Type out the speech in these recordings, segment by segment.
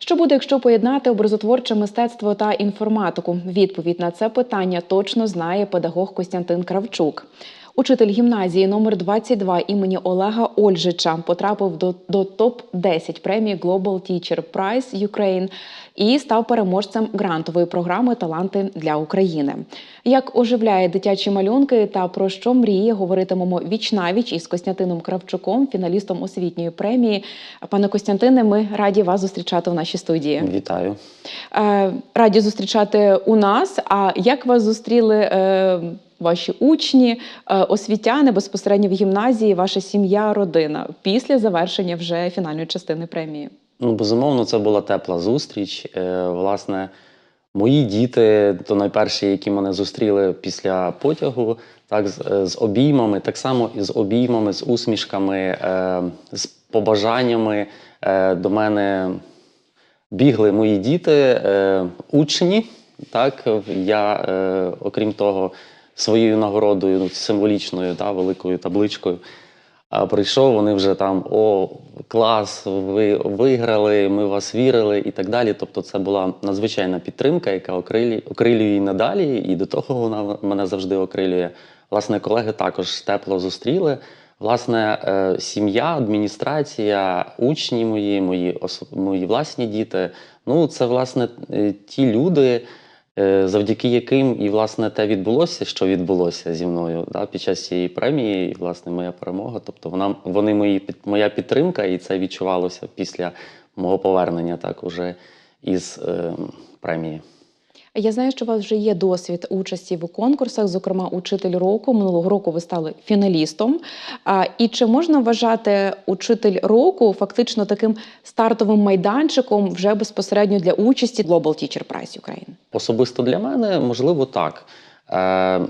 Що буде, якщо поєднати образотворче мистецтво та інформатику? Відповідь на це питання точно знає педагог Костянтин Кравчук. Учитель гімназії номер 22 імені Олега Ольжича потрапив до, до топ-10 премії Global Teacher Prize Ukraine і став переможцем грантової програми Таланти для України. Як оживляє дитячі малюнки та про що мріє, говоритимемо віч навіч із Костянтином Кравчуком, фіналістом освітньої премії. Пане Костянтине, ми раді вас зустрічати у нашій студії. Вітаю. Е, Раді зустрічати у нас. А як вас зустріли е, ваші учні, е, освітяни безпосередньо в гімназії, ваша сім'я, родина після завершення вже фінальної частини премії? Ну, безумовно, це була тепла зустріч. Е, власне, мої діти, то найперші, які мене зустріли після потягу, так, з, е, з обіймами, так само і з обіймами, з усмішками, з побажаннями до мене бігли мої діти, учні. Так, я, окрім того, своєю нагородою ну, символічною, та, великою табличкою. А прийшов, вони вже там о, клас, ви виграли, ми вас вірили і так далі. Тобто, це була надзвичайна підтримка, яка окрилює, окрилює і надалі, і до того вона мене завжди окрилює. Власне, колеги також тепло зустріли. Власне, е, сім'я, адміністрація, учні мої, мої, мої власні діти. Ну, це власне е, ті люди, завдяки яким і власне те відбулося, що відбулося зі мною да, під час цієї премії, і власне моя перемога. Тобто вона вони мої моя підтримка, і це відчувалося після мого повернення, так уже із е, премії. Я знаю, що у вас вже є досвід участі в конкурсах, зокрема, учитель року. Минулого року ви стали фіналістом. І чи можна вважати учитель року фактично таким стартовим майданчиком вже безпосередньо для участі Global Teacher Prize Ukraine? Особисто для мене, можливо, так. Е,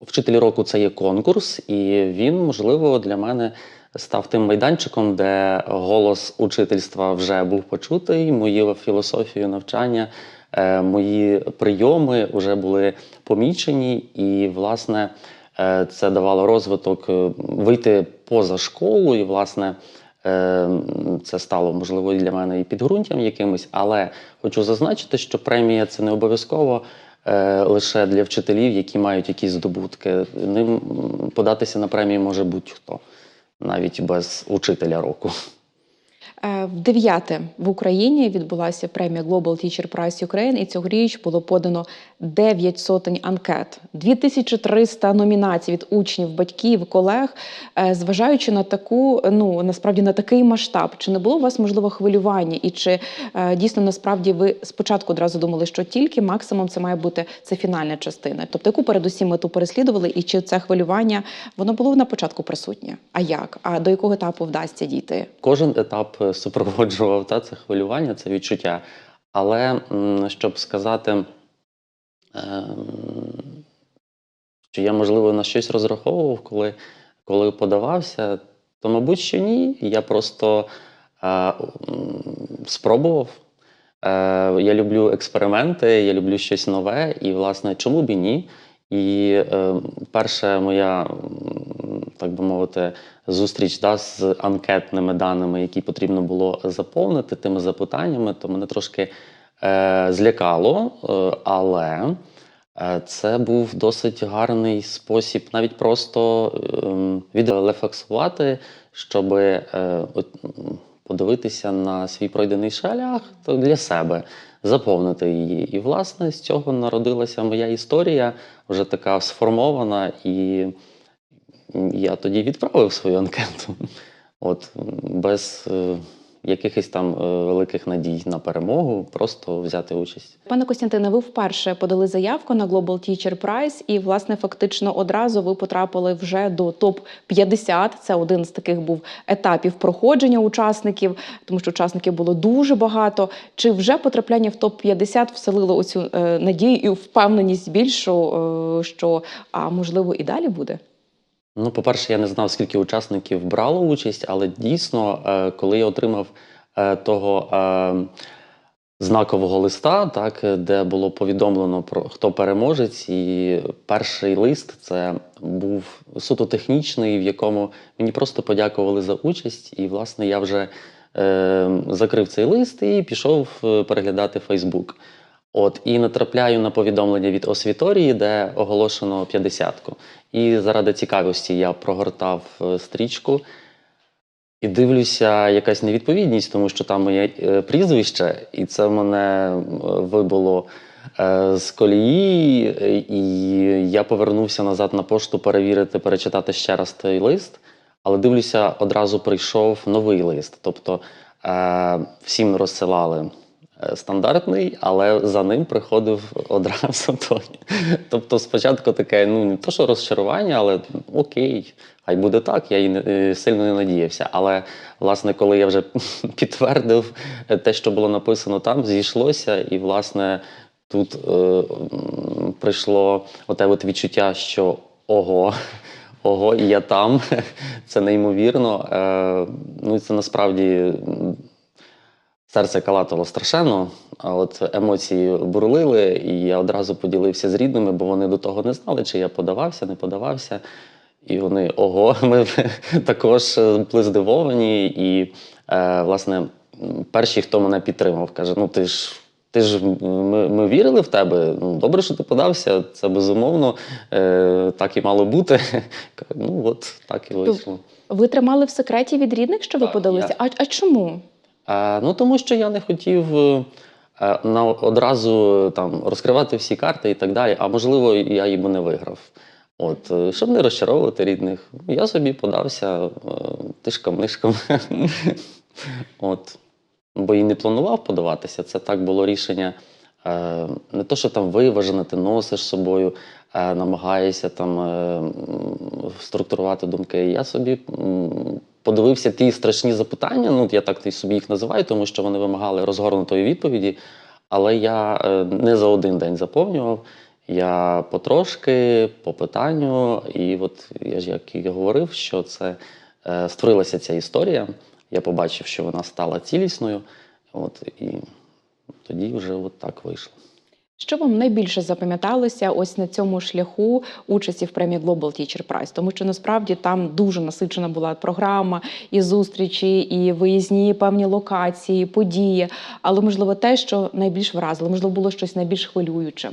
Вчитель року це є конкурс, і він, можливо, для мене став тим майданчиком, де голос учительства вже був почутий, мою філософію навчання, мої прийоми вже були помічені, і, власне, е, це давало розвиток е, вийти поза школу, і, власне, Е, Це стало можливо для мене і підґрунтям якимось, але хочу зазначити, що премія це не обов'язково е, лише для вчителів, які мають якісь здобутки. Ним податися на премію може будь-хто, навіть без учителя року. Е, дев'яте в Україні відбулася премія Global Teacher Prize Ukraine, і цьогоріч було подано 9 сотень анкет, 2300 номінацій від учнів, батьків, колег. Е, Зважаючи на таку, ну насправді на такий масштаб, чи не було у вас можливо хвилювання, і чи е, дійсно насправді ви спочатку одразу думали, що тільки максимум це має бути це фінальна частина? Тобто, яку передусім мету переслідували, і чи це хвилювання воно було на початку присутнє? А як? А до якого етапу вдасться дійти? Кожен етап супроводжував та, це хвилювання, це відчуття. Але щоб сказати, ем, що я, можливо, на щось розраховував, коли, коли подавався, то, мабуть, що ні. Я просто е, спробував. Е, я люблю експерименти, я люблю щось нове, і, власне, чому б і ні? І е, перша моя, так би мовити, зустріч да, з анкетними даними, які потрібно було заповнити тими запитаннями, то мене трошки е, злякало, е, але е, це був досить гарний спосіб навіть просто е, відрефлексувати, щоб е, подивитися на свій пройдений шлях для себе, заповнити її. І, власне, з цього народилася моя історія, вже така сформована, і я тоді відправив свою анкету. От, без е, якихось там е, великих надій на перемогу, просто взяти участь. Пане Костянтине, ви вперше подали заявку на Global Teacher Prize, і власне фактично одразу ви потрапили вже до топ 50 Це один з таких був етапів проходження учасників, тому що учасників було дуже багато. Чи вже потрапляння в топ 50 вселило оцю е, надію і впевненість більшу, е, що а можливо і далі буде? Ну, по-перше, я не знав, скільки учасників брало участь, але дійсно, е, коли я отримав е, того е, знакового листа, так, де було повідомлено про хто переможець, і перший лист це був суто технічний, в якому мені просто подякували за участь, і, власне, я вже закрив цей лист і пішов переглядати Фейсбук. От, і натрапляю на повідомлення від освіторії, де оголошено 50-ку. І заради цікавості я прогортав е, стрічку і дивлюся, якась невідповідність, тому що там моє е, прізвище, і це мене вибило е, з колії, і я повернувся назад на пошту перевірити, перечитати ще раз той лист. Але дивлюся, одразу прийшов новий лист. Тобто всім розсилали стандартний, але за ним приходив одразу. Тобто, спочатку таке, ну не то, що розчарування, але окей, хай буде так, я не- е, сильно не надіявся. Але власне, коли я вже підтвердив е, те, що було написано там, зійшлося, і власне тут е, прийшло оте от відчуття, що ого. Ого, і я там. Це неймовірно. Е, ну, це насправді серце калатало страшенно, а от емоції бурлили, і я одразу поділився з рідними, бо вони до того не знали, чи я подавався, не подавався. І вони ого, ми також е, були здивовані. І, е, власне, перші, хто мене підтримав, каже: ну ти ж. Ти ж ми, ми вірили в тебе. Ну добре, що ти подався. Це безумовно е, так і мало бути. Ну от так і вийшло. Ви тримали в секреті від рідних, що ви Так, подалися? я- А, а чому? Е, ну тому що я не хотів е, на одразу там розкривати всі карти і так далі. А можливо, я би не виграв. От, е, щоб не розчаровувати рідних, я собі подався е, тишком-нишком. От. Бо і не планував подаватися. Це так було рішення. Не то, що там виважено, ти носиш собою, намагаєшся там структурувати думки. Я собі подивився ті страшні запитання. Ну, я так собі їх називаю, тому що вони вимагали розгорнутої відповіді. Але я е, не за один день заповнював. Я потрошки, по питанню, і от я ж як і говорив, що це е, створилася ця історія. Я побачив, що вона стала цілісною. От і тоді вже от так вийшло. Що вам найбільше запам'яталося ось на цьому шляху участі в премії Global Teacher Prize? Тому що насправді там дуже насичена була програма, і зустрічі, і виїзні певні локації, події. Але можливо те, що найбільш вразило, можливо, було щось найбільш хвилюючим.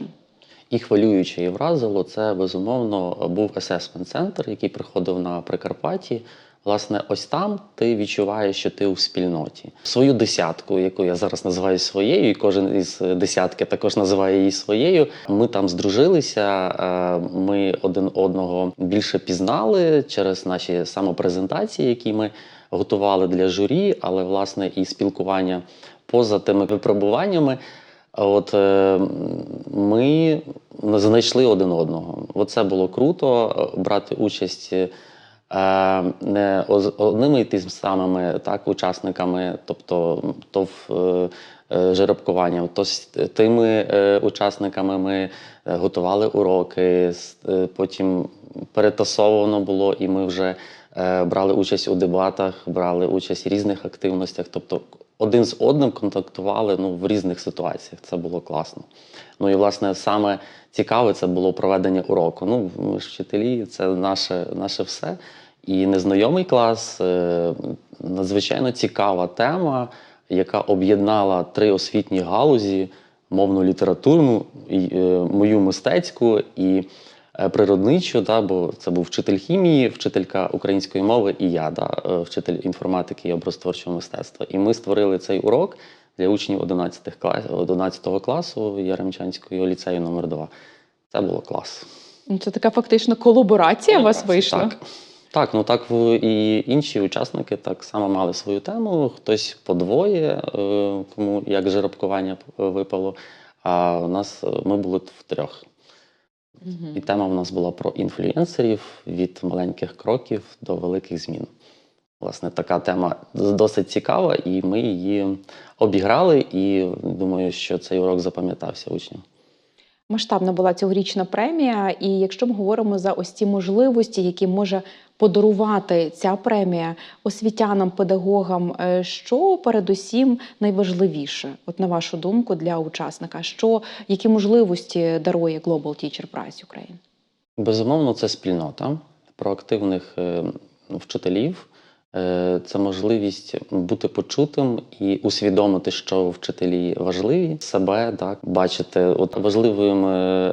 І хвилююче і вразило це безумовно був асесмент центр, який приходив на Прикарпатті. Власне, ось там ти відчуваєш, що ти у спільноті. Свою десятку, яку я зараз називаю своєю, і кожен із десятки також називає її своєю. Ми там здружилися, е, ми один одного більше пізнали через наші самопрезентації, які ми готували для журі, але власне і спілкування поза тими випробуваннями. От е, ми знайшли один одного. Оце було круто е, брати участь е, одними і тими самими так, учасниками, тобто то в е, е, жеребкуванням, то з тими е, учасниками ми е, готували уроки, е, потім перетасовано було, і ми вже е, брали участь у дебатах, брали участь в різних активностях. Тобто один з одним контактували ну, в різних ситуаціях. Це було класно. Ну і власне саме цікаве це було проведення уроку. Ну, ми ж вчителі, це наше, наше все. І незнайомий клас е, надзвичайно цікава тема, яка об'єднала три освітні галузі: мовну літературну, е, мою мистецьку і е, природничу, да, бо це був вчитель хімії, вчителька української мови і я, да, е, вчитель інформатики і образотворчого мистецтва. І ми створили цей урок для учнів 11 клас, 11 класу Яремчанського ліцею номер 2 Це було клас. Ну, Це така фактично колаборація у вас вийшла. Так. Так, ну так і інші учасники так само мали свою тему. Хтось по двоє, е, кому як жеребкування випало. А у нас ми були в трьох. І тема в нас була про інфлюенсерів від маленьких кроків до великих змін. Власне, така тема досить цікава, і ми її обіграли. І думаю, що цей урок запам'ятався учням. Масштабна була цьогорічна премія, і якщо ми говоримо за ось ці можливості, які може подарувати ця премія освітянам, педагогам, е, що передусім найважливіше, от на вашу думку, для учасника, що які можливості дарує Global Teacher Prize Ukraine? Безумовно, це спільнота проактивних е, вчителів, Е, Це можливість бути почутим і усвідомити, що вчителі важливі, себе так бачити от важливим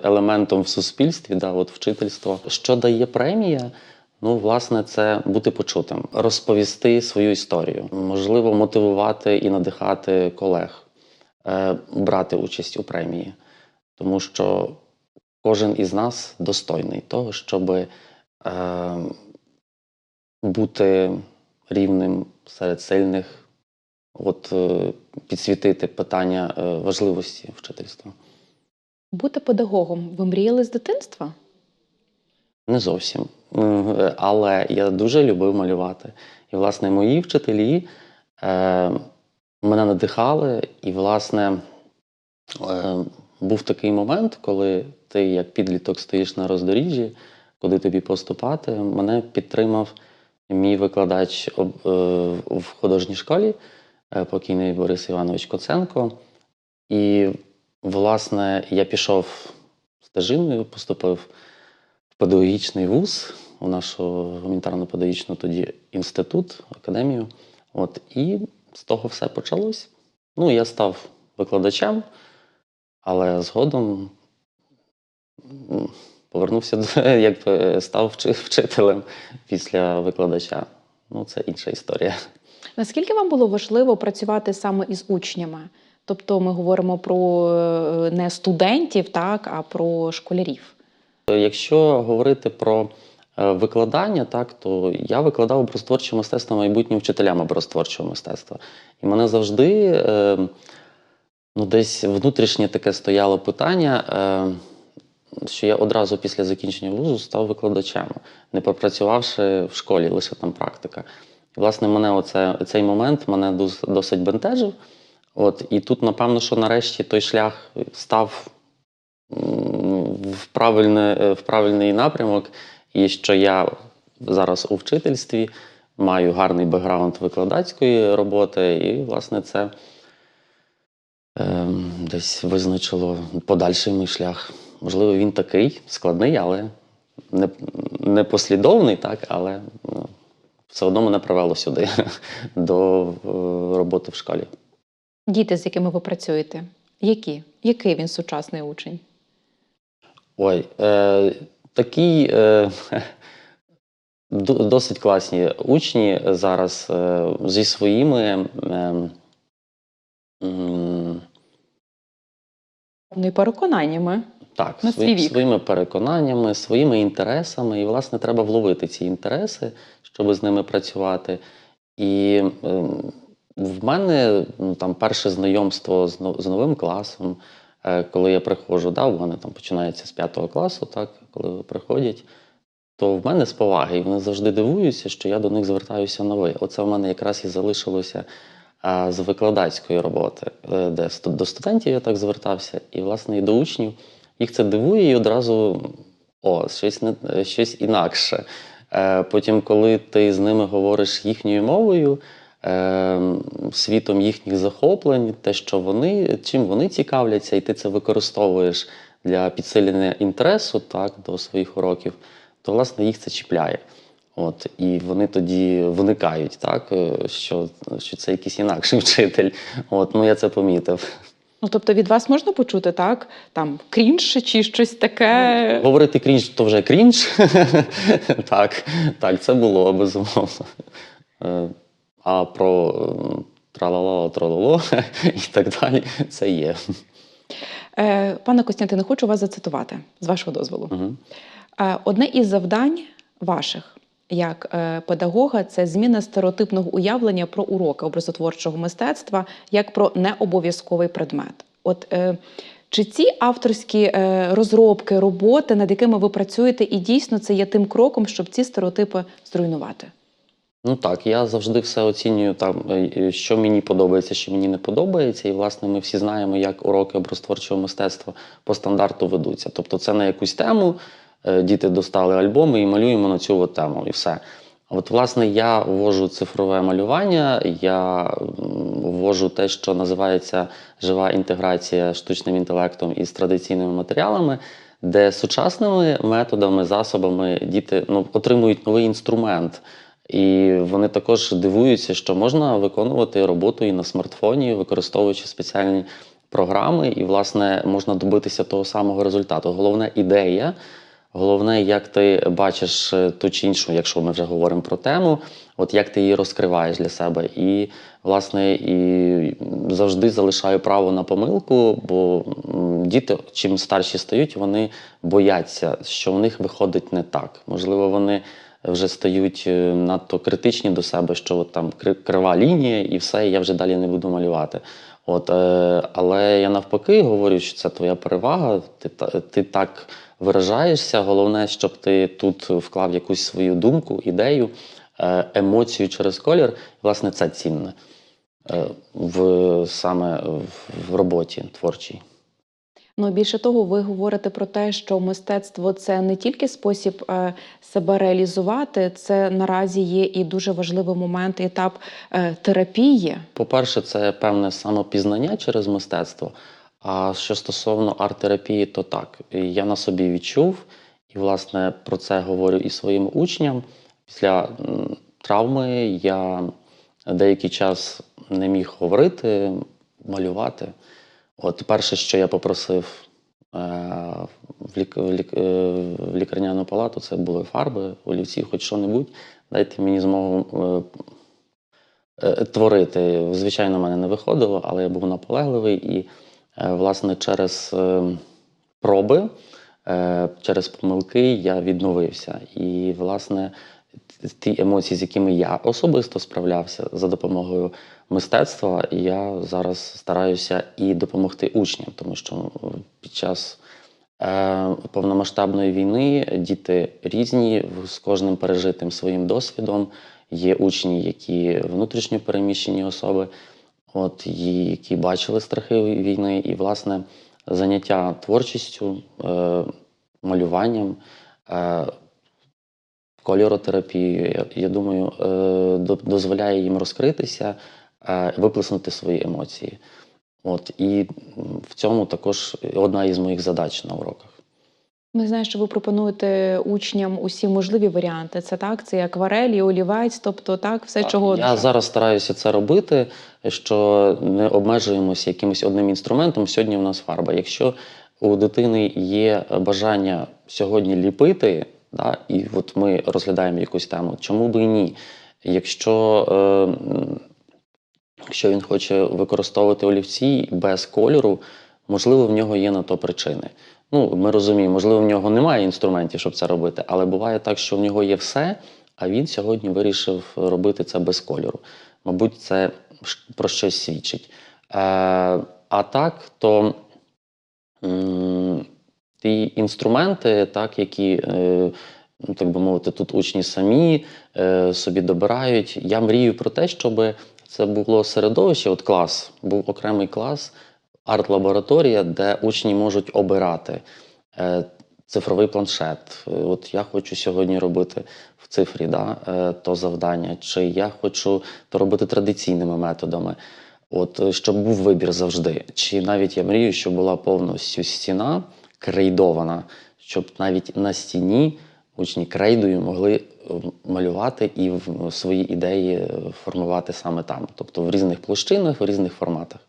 елементом в суспільстві, да, от вчительство. Що дає премія? Ну, власне, це бути почутим, розповісти свою історію, можливо, мотивувати і надихати колег, е, брати участь у премії, тому що кожен із нас достойний того, щоб е, бути рівним серед сильних, от е, підсвітити питання важливості вчительства. Бути педагогом ви мріяли з дитинства? Не зовсім. Е, Але я дуже любив малювати. І, власне, мої вчителі е, мене надихали. І, власне, е, був такий момент, коли ти, як підліток, стоїш на роздоріжжі, куди тобі поступати. Мене підтримав мій викладач е, в художній школі, е, покійний Борис Іванович Коценко. І, власне, я пішов стежиною, поступив педагогічний вуз, у нашу гуманітарно-педагогічну тоді інститут, академію. От, і з того все почалось. Ну, я став викладачем, але згодом повернувся до якби став вчителем після викладача. Ну, це інша історія. Наскільки вам було важливо працювати саме із учнями? Тобто ми говоримо про е, не студентів, так, а про школярів. Якщо говорити про е, викладання, так то я викладав образотворче мистецтво майбутнім вчителям образотворчого мистецтва. І мене завжди е, ну, десь внутрішнє таке стояло питання, е, що я одразу після закінчення вузу став викладачем, не попрацювавши в школі, лише там практика. І, власне, мене оце, цей момент мене досить бентежив. От, і тут, напевно, що нарешті той шлях став в, правильне, е, в правильний напрямок, і що я зараз у вчительстві маю гарний бекграунд викладацької роботи, і, власне, це ем, десь визначило подальший мій шлях. Можливо, він такий складний, але не, не послідовний, так, але ну, все одно мене привело сюди до е, роботи в школі. Діти, з якими ви працюєте, які? Який він сучасний учень? Ой, е, такі е, досить класні учні зараз е, зі своїми е, і переконаннями. так, На свої- свій своїми переконаннями, своїми інтересами. І, власне, треба вловити ці інтереси, щоб з ними працювати. І ем, в мене ну, там перше знайомство з, з новим класом, е, коли я приходжу, да, в мене там починається з п'ятого класу, так, коли приходять, то в мене з поваги, і вони завжди дивуються, що я до них звертаюся на ви. Оце в мене якраз і залишилося з викладацької роботи, е, де до студентів я так звертався, і, власне, і до учнів. Їх це дивує, і одразу о, щось, не, е, щось інакше. Е, Потім, коли ти з ними говориш їхньою мовою, е, світом їхніх захоплень, те, що вони, чим вони цікавляться, і ти це використовуєш для підсилення інтересу так, до своїх уроків, то власне їх це чіпляє. От, і вони тоді виникають, так, е, що, що це якийсь інакший вчитель. От, ну, я це помітив. Ну, тобто від вас можна почути, так? Там крінж чи щось таке. Говорити крінж, то вже крінж. так, так, це було безумовно. Е, А про ем, тралало, і так далі, це є. Е, пане Костянтине, хочу вас зацитувати з вашого дозволу. Е, Одне із завдань ваших як е, педагога це зміна стереотипного уявлення про уроки образотворчого мистецтва як про необов'язковий предмет. От е, чи ці авторські е, розробки, роботи, над якими ви працюєте, і дійсно це є тим кроком, щоб ці стереотипи зруйнувати? Ну так, я завжди все оцінюю там, е, що мені подобається, що мені не подобається. І, власне, ми всі знаємо, як уроки образотворчого мистецтва по стандарту ведуться. Тобто, це на якусь тему, е, діти достали альбоми і малюємо на цю тему, і все. От, власне, я ввожу цифрове малювання, я ввожу те, що називається жива інтеграція штучним інтелектом із традиційними матеріалами, де сучасними методами, засобами діти ну, отримують новий інструмент І вони також дивуються, що можна виконувати роботу і на смартфоні, використовуючи спеціальні програми, і, власне, можна добитися того самого результату. Головне ідея, головне, як ти бачиш е, ту чи іншу, якщо ми вже говоримо про тему, от як ти її розкриваєш для себе. І, власне, і завжди залишаю право на помилку, бо діти, чим старші стають, вони бояться, що в них виходить не так. Можливо, вони вже стають е, надто критичні до себе, що от там крива лінія і все, і я вже далі не буду малювати. От, е, але я навпаки говорю, що це твоя перевага, ти, ти так виражаєшся. Головне, щоб ти тут вклав якусь свою думку, ідею, е, емоцію через колір. Власне, це цінне в, саме в роботі творчій. Ну більше того, ви говорите про те, що мистецтво це не тільки спосіб е, себе реалізувати, це наразі є і дуже важливий момент, етап е, терапії. По-перше, це певне самопізнання через мистецтво. А що стосовно арт-терапії, то так. Я на собі відчув, і, власне, про це говорю і своїм учням. Після травми я деякий час не міг говорити, малювати. От перше, що я попросив е, в, лік, в, лік, е, в лікарняну палату, це були фарби, олівці, хоч що-небудь. Дайте мені змогу е, творити. Звичайно, в мене не виходило, але я був наполегливий і, власне, через проби, через помилки я відновився. І, власне, ті емоції, з якими я особисто справлявся за допомогою мистецтва, я зараз стараюся і допомогти учням, тому що ну, під час е, повномасштабної війни діти різні, з кожним пережитим своїм досвідом. Є учні, які внутрішньо переміщені особи, от, і які бачили страхи війни, і, власне, заняття творчістю, е, малюванням, е, кольоротерапією, я, я думаю, е, дозволяє їм розкритися, е, виплеснути свої емоції. От, і в цьому також одна із моїх задач на уроках. Ми знаємо, що ви пропонуєте учням усі можливі варіанти. Це так, це і акварель, і олівець, тобто так, все, Так, чого Я зараз стараюся це робити, що не обмежуємося якимось одним інструментом. Сьогодні в нас фарба. Якщо у дитини є бажання сьогодні ліпити, да, і от ми розглядаємо якусь тему, чому би і ні? Якщо, е, якщо він хоче використовувати олівці без кольору, можливо, в нього є на то причини. Ну, ми розуміємо, можливо, в нього немає інструментів, щоб це робити, але буває так, що в нього є все, а він сьогодні вирішив робити це без кольору. Мабуть, це про щось свідчить. Е, а так, то ті інструменти, так, які, е, ну, так би мовити, тут учні самі е, собі добирають. Я мрію про те, щоб це було середовище, от клас, був окремий клас, арт-лабораторія, де учні можуть обирати. Е, Цифровий планшет. От я хочу сьогодні робити в цифрі да, то завдання, чи я хочу то робити традиційними методами. От, щоб був вибір завжди. Чи навіть я мрію, щоб була повністю стіна крейдована, щоб навіть на стіні учні крейдою могли е, малювати і в- свої ідеї е, формувати саме там, тобто в різних площинах, в різних форматах.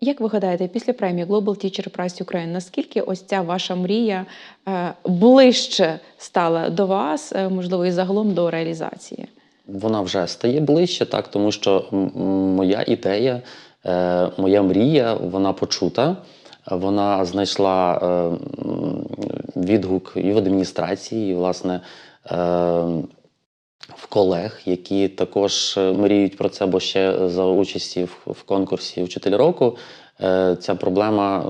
Як ви гадаєте, після премії Global Teacher Prize Ukraine, наскільки ось ця ваша мрія е, ближче стала до вас, е, можливо, і загалом до реалізації? Вона вже стає ближче, так, тому що моя ідея, е, моя мрія, вона почута. Вона знайшла е, відгук і в адміністрації, і, власне, е, в колег, які також е, мріють про це, бо ще за участі в, конкурсі Вчитель року. Ця проблема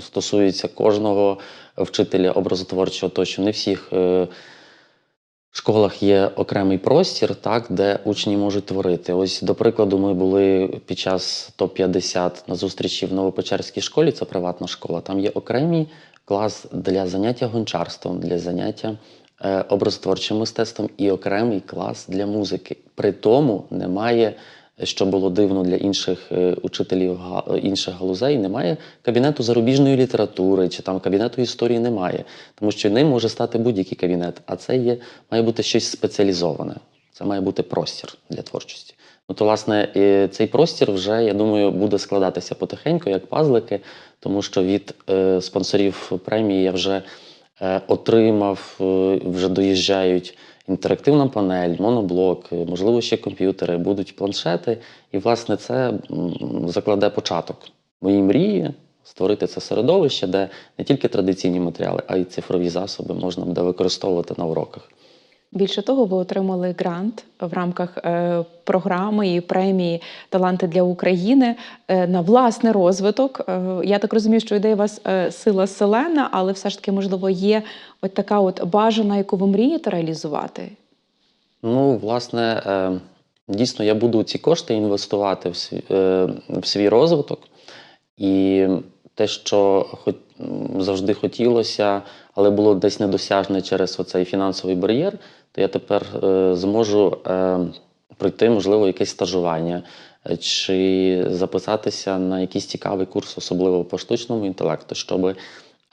стосується кожного вчителя образотворчого, то що не всіх в школах є окремий простір, так, де учні можуть творити. Ось, до прикладу, ми були під час топ-50 на зустрічі в Новопечерській школі, це приватна школа. Там є окремий клас для заняття гончарством, для заняття е, образотворчим мистецтвом і окремий клас для музики. При тому немає, що було дивно для інших е, учителів е, інших галузей, немає кабінету зарубіжної літератури чи там кабінету історії немає, тому що ним може стати будь-який кабінет, а це є має бути щось спеціалізоване. це має бути простір для творчості. Ну, то, власне, цей простір вже, я думаю, буде складатися потихеньку, як пазлики, тому що від е, спонсорів премії я вже е, отримав, е, вже доїжджають інтерактивна панель, моноблок, е, можливо, ще комп'ютери, будуть планшети. І, власне, це закладе початок моїй мрії створити це середовище, де не тільки традиційні матеріали, а й цифрові засоби можна буде використовувати на уроках. Більше того, ви отримали грант в рамках е, програми і премії Таланти для України е, на власний розвиток. Е, я так розумію, що ідея у вас сила селена, але все ж таки, можливо, є от така от бажана, яку ви мрієте реалізувати. Ну, власне, дійсно, я буду ці кошти інвестувати в свій розвиток. І те, що хоч, завжди хотілося, але було десь недосяжне через оцей фінансовий бар'єр, то я тепер е, зможу е, пройти, можливо, якесь стажування е, чи записатися на якийсь цікавий курс, особливо по штучному інтелекту, щоб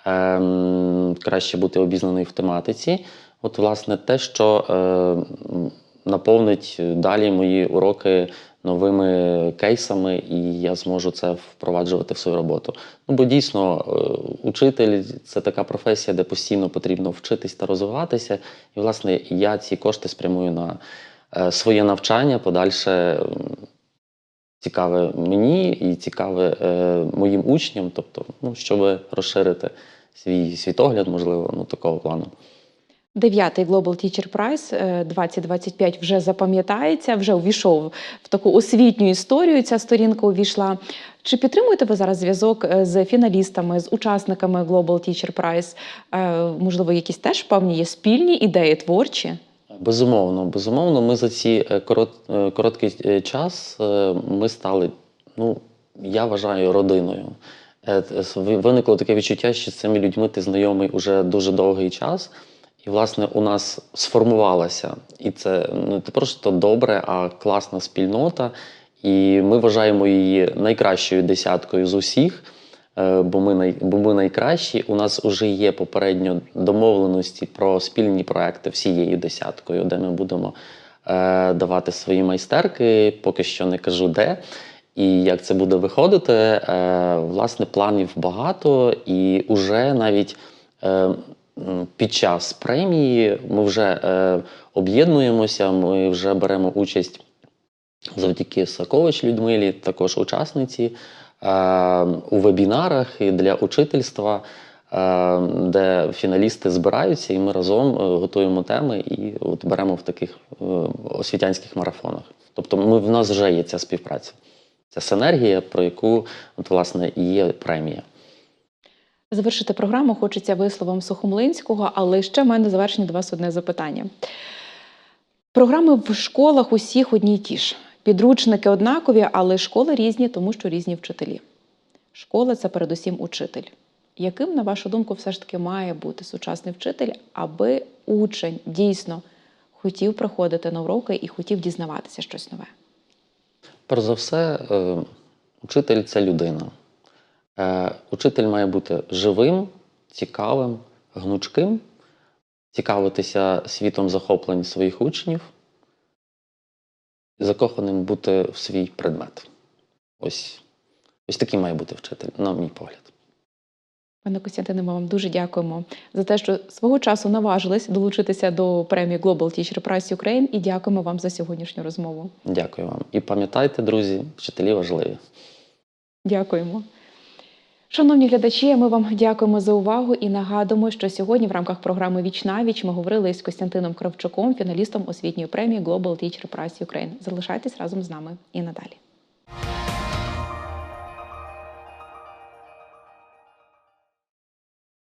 ем, краще бути обізнаний в тематиці. От, власне, те, що наповнить далі мої уроки новими кейсами, і я зможу це впроваджувати в свою роботу. Ну, бо дійсно, е, учитель це така професія, де постійно потрібно вчитись та розвиватися. І, власне, я ці кошти спрямую на е, своє навчання, подальше цікаве мені і цікаве е, моїм учням, тобто, ну, щоб розширити свій світогляд, можливо, ну, такого плану. Дев'ятий Global Teacher Prize е, 2025 вже запам'ятається, вже увійшов в таку освітню історію. Ця сторінка увійшла. Чи підтримуєте ви зараз зв'язок е, з фіналістами, з учасниками Global Teacher Prize? Е, Можливо, якісь теж певні є спільні ідеї творчі? Безумовно, безумовно, ми за ці е, корот, е, короткий е, час е, ми стали, ну, я вважаю, родиною. Е, Виникло таке відчуття, що з цими людьми ти знайомий уже дуже довгий час. І, власне, у нас сформувалася, і це ну, не просто добре, а класна спільнота. І ми вважаємо її найкращою десяткою з усіх. Е, бо ми, най, бо ми найкращі. У нас вже є попередньо домовленості про спільні проекти всією десяткою, де ми будемо е, давати свої майстерки. Поки що не кажу де. І як це буде виходити, е, власне, планів багато, і вже навіть під час премії ми вже е, об'єднуємося, ми вже беремо участь завдяки Сакович Людмилі, також учасниці е, у вебінарах і для учительства, е, де фіналісти збираються, і ми разом е, готуємо теми і от беремо в таких е, освітянських марафонах. Тобто, ми, в нас вже є ця співпраця, ця синергія, про яку от, власне і є премія. Завершити програму хочеться висловом Сухомлинського, але ще в мене завершення до вас одне запитання. Програми в школах усіх одні й ті ж. Підручники однакові, але школи різні, тому що різні вчителі. Школа це передусім учитель. Яким, на вашу думку, все ж таки має бути сучасний вчитель, аби учень дійсно хотів приходити на уроки і хотів дізнаватися щось нове? Перш за все, е, учитель це людина. Е, Учитель має бути живим, цікавим, гнучким, цікавитися світом захоплень своїх учнів, закоханим бути в свій предмет. Ось, ось такий має бути вчитель, на мій погляд. Пане Костянтине, ми вам дуже дякуємо за те, що свого часу наважились долучитися до премії Global Teacher Prize Ukraine і дякуємо вам за сьогоднішню розмову. Дякую вам. І пам'ятайте, друзі, вчителі важливі. Дякуємо. Шановні глядачі, ми вам дякуємо за увагу і нагадуємо, що сьогодні в рамках програми Віч на віч ми говорили з Костянтином Кравчуком, фіналістом освітньої премії Global Teacher Prize Ukraine. Залишайтесь разом з нами і надалі.